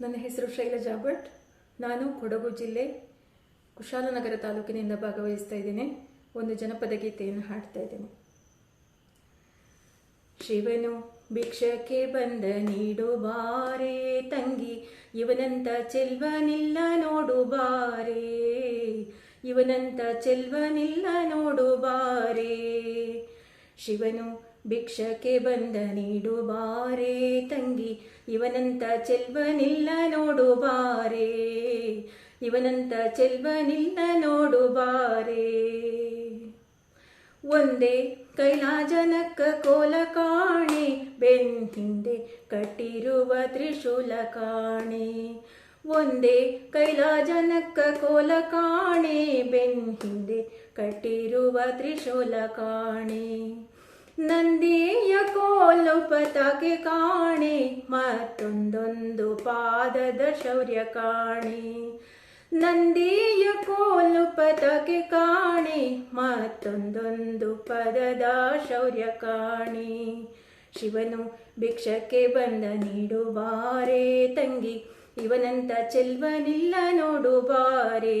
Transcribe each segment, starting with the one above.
ನನ್ನ ಹೆಸರು ಶೈಲಜಾ ಭಟ್. ನಾನು ಕೊಡಗು ಜಿಲ್ಲೆ ಕುಶಾಲನಗರ ತಾಲೂಕಿನಿಂದ ಭಾಗವಹಿಸ್ತಾ ಇದ್ದೇನೆ. ಒಂದು ಜನಪದ ಗೀತೆಯನ್ನು ಹಾಡ್ತಾ ಇದ್ದೇನೆ. ಶಿವನು ಭಿಕ್ಷಕ್ಕೆ ಬಂದ ನೀಡೋ ಬಾರೆ ತಂಗಿ, ಇವನಂತ ಚೆಲ್ವನಿಲ್ಲ ನೋಡು ಬಾರೆ. ಇವನಂತ ಚೆಲ್ವನಿಲ್ಲ ನೋಡು ಬಾರೆ. ಶಿವನು ಭಿಕ್ಷಕ್ಕೆ ಬಂದ ನೀಡು ಬಾರೆ ತಂಗಿ, ಇವನಂತ ಚೆಲ್ವನಿಲ್ಲ ನೋಡು ಬಾರೆ. ಇವನಂತ ಚೆಲ್ವನಿಲ್ಲ ನೋಡು ಬಾರೆ. ಒಂದೇ ಕೈಲಾಜನಕ್ಕ ಕೋಲ ಕಾಣೆ ಬೆನ್ ಹಿಂದೆ ಕಟ್ಟಿರುವ ತ್ರಿಶೂಲ ಕಾಣೆ. ಒಂದೇ ಕೈಲಾಜನಕ್ಕ ಕೋಲ ಕಾಣೆ ಬೆನ್ ಹಿಂದೆ ಕಟ್ಟಿರುವ ತ್ರಿಶೂಲ ಕಾಣೆ. ನಂದಿಯ ಕೋಲು ಪತಾಕೆ ಕಾಣೆ, ಮತ್ತೊಂದೊಂದು ಪಾದದ ಶೌರ್ಯ ಕಾಣೆ. ನಂದಿಯ ಕೋಲು ಪದಕ್ಕೆ ಕಾಣೆ, ಮತ್ತೊಂದೊಂದು ಪದದ ಶೌರ್ಯ ಕಾಣೆ. ಶಿವನು ಭಿಕ್ಷಕ್ಕೆ ಬಂದ ನೀಡು ಬಾರೆ ತಂಗಿ, ಇವನಂತ ಚೆಲ್ವನಿಲ್ಲ ನೋಡು ಬಾರೆ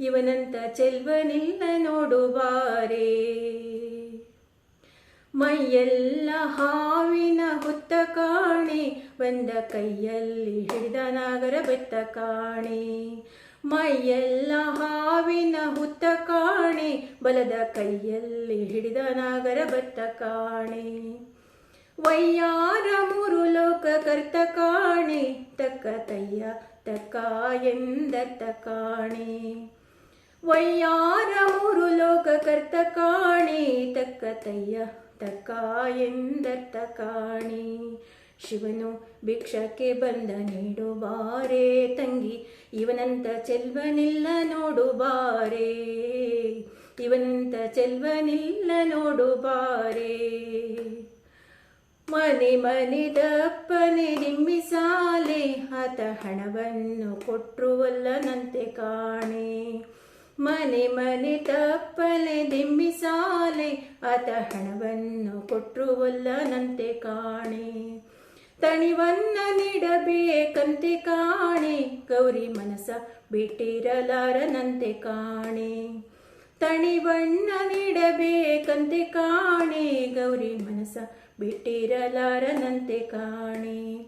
ಇವನಂತ ಚೆಲ್ವನಿಲ್ಲ ನೋಡು ಬಾರೆ ಮೈಯೆಲ್ಲ ಹಾವಿನ ಹುತ್ತ ಕಾಣೆ, ಬಂದ ಕೈಯಲ್ಲಿ ಹಿಡಿದ ನಾಗರ ಬೆತ್ತ ಕಾಣೆ. ಮೈಯೆಲ್ಲ ಹಾವಿನ ಹುತ್ತ ಕಾಣೆ, ಬಲದ ಕೈಯಲ್ಲಿ ಹಿಡಿದ ನಾಗರ ಬೆತ್ತ ಕಾಣೆ. ವಯ್ಯಾರ ಮೂರು ಲೋಕ ಕರ್ತ ಕಾಣೆ, ತಕ್ಕ ತಯ್ಯ, ತಕ್ಕ ಎಂದತ್ತ ಕಾಣೆ. ವಯ್ಯಾರ ಮೂರು ಲೋಕ ಕರ್ತ ಕಾಣೆ, ತಕ್ಕ ತಯ್ಯ ತಕ್ಕ ಎಂದರ್ಥ ಕಾಣಿ. ಶಿವನು ಭಿಕ್ಷಕ್ಕೆ ಬಂದ ನೀಡು ಬಾರೆ ತಂಗಿ, ಇವನಂತ ಚೆಲ್ವನಿಲ್ಲ ನೋಡು ಬಾರೆ ಇವನಂತ ಚೆಲ್ವನಿಲ್ಲ ನೋಡು ಬಾರೆ ಮನೆ ಮನೆ ದಪ್ಪನೆ ನಿಮ್ಮಿಸಾಲೆ ಆತ ಹಣವನ್ನು ಕೊಟ್ಟರುವಲ್ಲನಂತೆ ಕಾಣೆ. ಮನೆ ಮನೆ ತಪ್ಪಲೆ ದಿಮ್ಮಿಸಾಲೆ ಆತ ಹಣವನ್ನು ಕೊಟ್ಟರುವಲ್ಲನಂತೆ ಕಾಣೆ. ತಣಿವನ್ನ ನೀಡಬೇಕಂತೆ ಕಾಣೆ, ಗೌರಿ ಮನಸ ಬಿಟ್ಟಿರಲಾರನಂತೆ ಕಾಣೆ. ತಣಿವಣ್ಣ ನೀಡಬೇಕಂತೆ ಕಾಣೆ, ಗೌರಿ ಮನಸ ಬಿಟ್ಟಿರಲಾರನಂತೆ ಕಾಣೆ.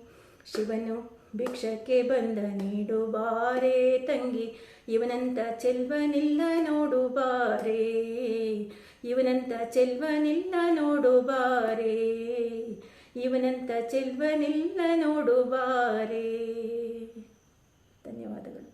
ಶಿವನು ಭಿಕ್ಷಕ್ಕೆ ಬಂದ ನೀಡು ಬಾರೆ ತಂಗಿ, ಇವನಂತ ಚೆಲ್ವನಿಲ್ಲ ನೋಡು ಬಾರೆ ಇವನಂತ ಚೆಲ್ವನಿಲ್ಲ ನೋಡು ಬಾರೆ ಇವನಂತ ಚೆಲ್ವನಿಲ್ಲ ನೋಡು ಬಾರೆ ಧನ್ಯವಾದಗಳು.